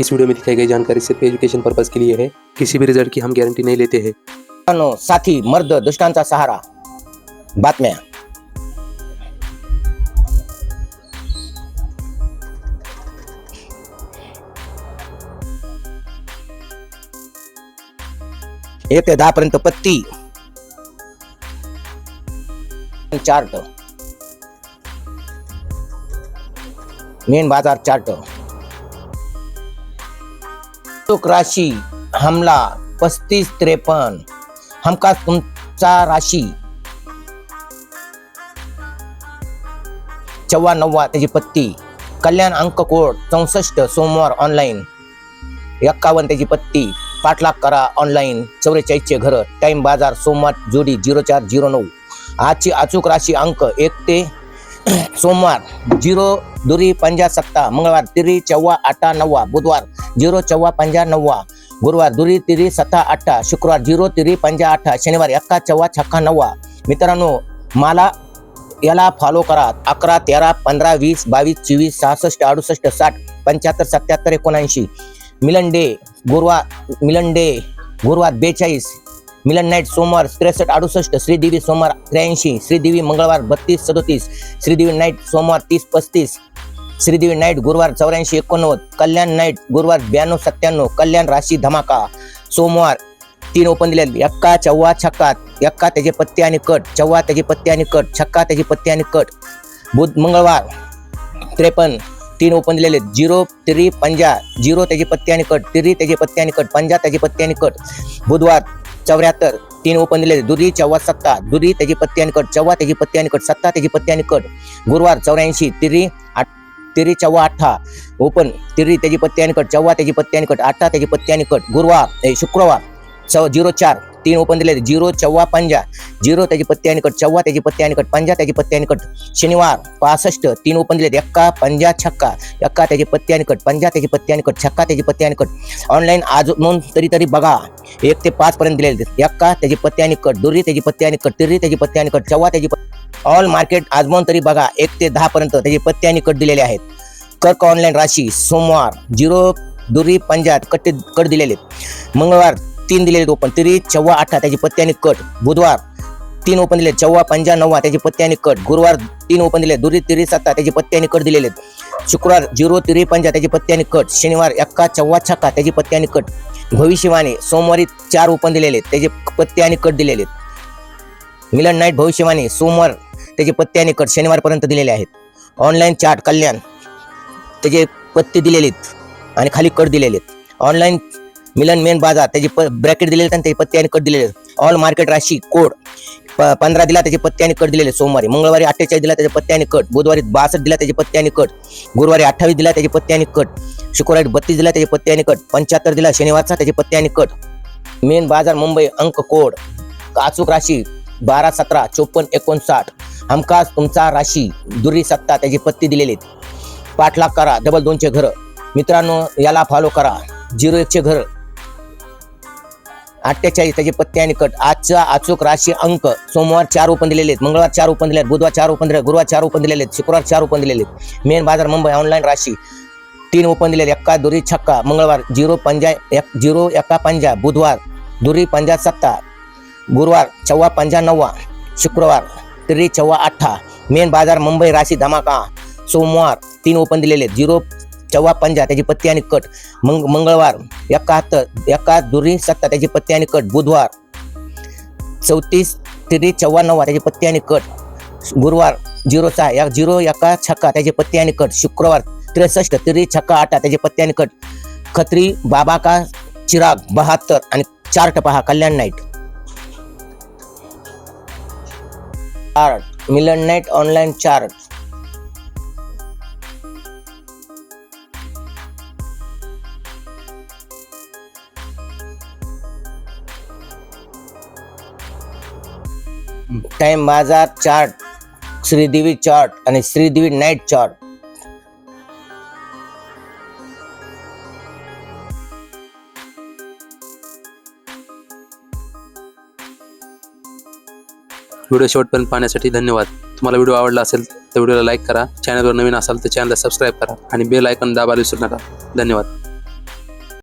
इस video में दिखाई गई जानकारी सिर्फ़ एजुकेशन पर्पज के लिए है। किसी भी रिज़ल्ट की हम गारंटी नहीं लेते हैं। साथी, मर्द, दुष्टांचा सहारा। बातम्या एक ते दहा पर्यंत पत्ती। चार्ट। Main Bazar chart. अचूक राशी हमला पस्तीस त्रेपन्न हमका तुमचा राशी चव्वा नव्वा त्याची पत्ती. कल्याण अंक कोड चौसष्ट सोमवार ऑनलाईन एक्कावन्न त्याची पत्ती. पाठलाग करा ऑनलाईन चौवेचाळीसचे घर. टाइम बाजार सोमवार जोडी झिरो चार झिरो नऊ. आजची अचूक राशी अंक एक ते सोमवार झिरो दुरी पंजा सत्ता. मंगळवार तिरी चव्वा आठा नव्वा. बुधवार झिरो चव्वा पंजा नव्वा. गुरुवार दुरी तिरी सत्ता अठ्ठा शुक्रवार झिरो तिरी पंजा अठ्ठा शनिवार एक्का चव्वा छक्का नव्वा. मित्रांनो मला याला फॉलो करा. अकरा तेरा पंधरा वीस बावीस चोवीस सहासष्ट अडुसष्ट साठ पंच्याहत्तर सत्याहत्तर एकोणऐंशी. मिलन डे गुरुवार मिलन डे गुरुवार बेचाळीस. मिलन नाईट सोमवार त्रेसष्ट अडुसष्ट श्रीदेवी सोमवार त्र्याऐंशी श्रीदेवी मंगळवार बत्तीस सदोतीस श्रीदेवी नाईट सोमवार तीस पस्तीस श्रीदेवी नाईट गुरुवार चौऱ्याऐंशी एकोणनव्वद कल्याण नाईट गुरुवार ब्याण्णव सत्त्याण्णव कल्याण राशी धमाका. सोमवार तीन ओपन दिले यक्का चव्वा छक्का यक्का त्याचे पत्ते आणि कट चव्वा त्याचे पत्ते आणि कट छक्का त्याचे पत्ते आणि कट. बुध मंगळवार त्रेपन्न तीन ओपन दिलेले झिरो तिरी पंजा झिरो त्याचे पत्ते आणि कट तिरी त्याचे पत्ते आणि कट पंजा त्याचे पत्ते आणि कट. बुधवार चौऱ्याहत्तर. तीन ओपन दिलेले. दुरी चव्वा सत्ता. दुरी त्याची पत्ती आणि कट. चव्वा त्याची पत्ती आणि कट. सत्ता त्याची पत्ती आणि कट. गुरुवार चौऱ्याऐंशी. तिरी आठ तिरी चव्वा अठ्ठा ओपन. तिरी त्याची पत्ती आणि कट. चव्वा त्याची पत्ती आणि कट. अठ्ठा त्याची पत्ती आणि कट. गुरुवार शुक्रवार चौ झिरो चार. तीन ओपन दिलेले झिरो चव्वा पंजा झिरो त्याची पत्ती आणि कट चव्वा त्याची पत्ती आणि कट पंजा त्याची पत्ती आणि कट शनिवार पासष्ट तीन ओपन दिलेत एक्का पंजा छक्का एक्का त्याची पत्ती आणि कट पंजा त्याची पत्ती आणि कट छक्का त्याची पत्ती आणि कट ऑनलाईन आज नोंद तरी तरी बघा एक ते पाच पर्यंत दिलेले आहेत. एक्का त्याची पत्ती आणि कट दुर्री त्याची पत्ती आणि कट तिर्री त्याची पत्ती आणि कट चव्वा त्याची ऑल मार्केट आजमावून तरी बघा एक ते दहा पर्यंत त्याची पत्ती आणि कट दिलेले आहेत कर्क ऑनलाईन राशी सोमवार झिरो दुरी पंजाब कट कट दिलेले आहेत. मंगळवार तीन दिलेले आहेत ओपन तरी चव्वा अठरा त्याची पत्ती आणि कट. बुधवार तीन ओपन दिले चव्वा पंजा नव्वा त्याची पत्ती आणि कट. गुरुवार तीन ओपन दिले दुरी तिरी सत्ता त्याची पत्ती आणि कट दिलेले आहेत. शुक्रवार झिरो तिरी पंजा त्याची पत्ती आणि कट. शनिवार एक्का चव्वा छक्का त्याची पत्ती आणि कट. भविष्यवाणी सोमवारी चार ओपन दिलेले आहेत. त्याचे पत्ते आणि कट दिलेले आहेत. मिलन नाईट भविष्यवाणी सोमवार त्याचे पत्ते आणि कट शनिवारपर्यंत दिलेले आहेत. ऑनलाईन चार्ट कल्याण त्याचे पत्ते दिलेले आहेत. आणि खाली कट दिलेले आहेत. ऑनलाईन मिलन मेन बाजार त्याचे प ब्रॅकेट दिलेले आहेत आणि पत्ते आणि कट दिलेले. ऑल मार्केट राशी कोड प पंधरा दिला त्याचे पत्ते आणि कट दिलेले सोमवारी. मंगळवारी अठ्ठेचाळीस दिला त्याचे पत्ते आणि कट बुधवारी बासष्ट दिला त्याचे पत्ते आणि कट गुरुवारी अठ्ठावीस दिला त्याचे पत्ते आणि कट शुक्रवारी बत्तीस दिला त्याचे पत्ते आणि कट पंच्याहत्तर दिला शनिवारचा त्याचे पत्ते आणि कट मेन बाजार मुंबई अंक कोड काचूक राशी बारा सतरा चोपन्न एकोणसाठ. हमखास तुमचा राशी दुरी सत्ता त्याची पत्ती दिलेली. आहेत लाख करा डबल दोनचे घर. मित्रांनो याला फॉलो करा. झिरो एकचे घर. अठ्ठेचाळीस त्याचे पत्ते आणि कट आजचा अचूक राशी अंक सोमवार चार ओपन दिलेले आहेत मंगळवार चार ओपन दिले आहेत बुधवार चार ओपन दिले गुरुवार चार ओपन दिलेले आहेत शुक्रवार चार ओपन दिलेले आहेत मेन बाजार मुंबई ऑनलाईन राशी तीन ओपन दिलेले एक्का दुरी छक्का मंगळवार झिरो पंजा एक झिरो एका पंजा बुधवार दुरी पंजा सत्ता गुरुवार चव्वा पंजा नव्वा शुक्रवार त्रि चव्वा अठ्ठा मेन बाजार मुंबई राशी धमाका सोमवार तीन ओपन दिलेले आहेत. झिरो चव्वा पंजा त्याची पत्ती आणि कट मंग मंगळवार एकाहत्तर एका दुरी सत्ता त्याची पत्ती आणि कट बुधवार चौतीस तिरी चव्वा नव्वा त्याची पत्ती आणि कट गुरुवार झिरो सहा या झिरो एका छक्का त्याची पत्ती आणि कट शुक्रवार त्रेसष्ट तिरी छक्का आठा त्याची पत्ती आणि कट खत्री बाबा का चिराग बहात्तर आणि चार्ट पहा Kalyan night. Chart Milan night online chart time Bazar chart Sridevi chart आणि श्रीदेवी नाईट चार्ट. व्हिडिओ शेवटपर्यंत पाहण्यासाठी धन्यवाद. तुम्हाला व्हिडिओ आवडला असेल तर व्हिडिओला लाईक करा. चॅनलवर नवीन असाल तर चॅनलला सबस्क्राईब करा आणि बेल आयकॉन दाबायला विसरू नका. धन्यवाद.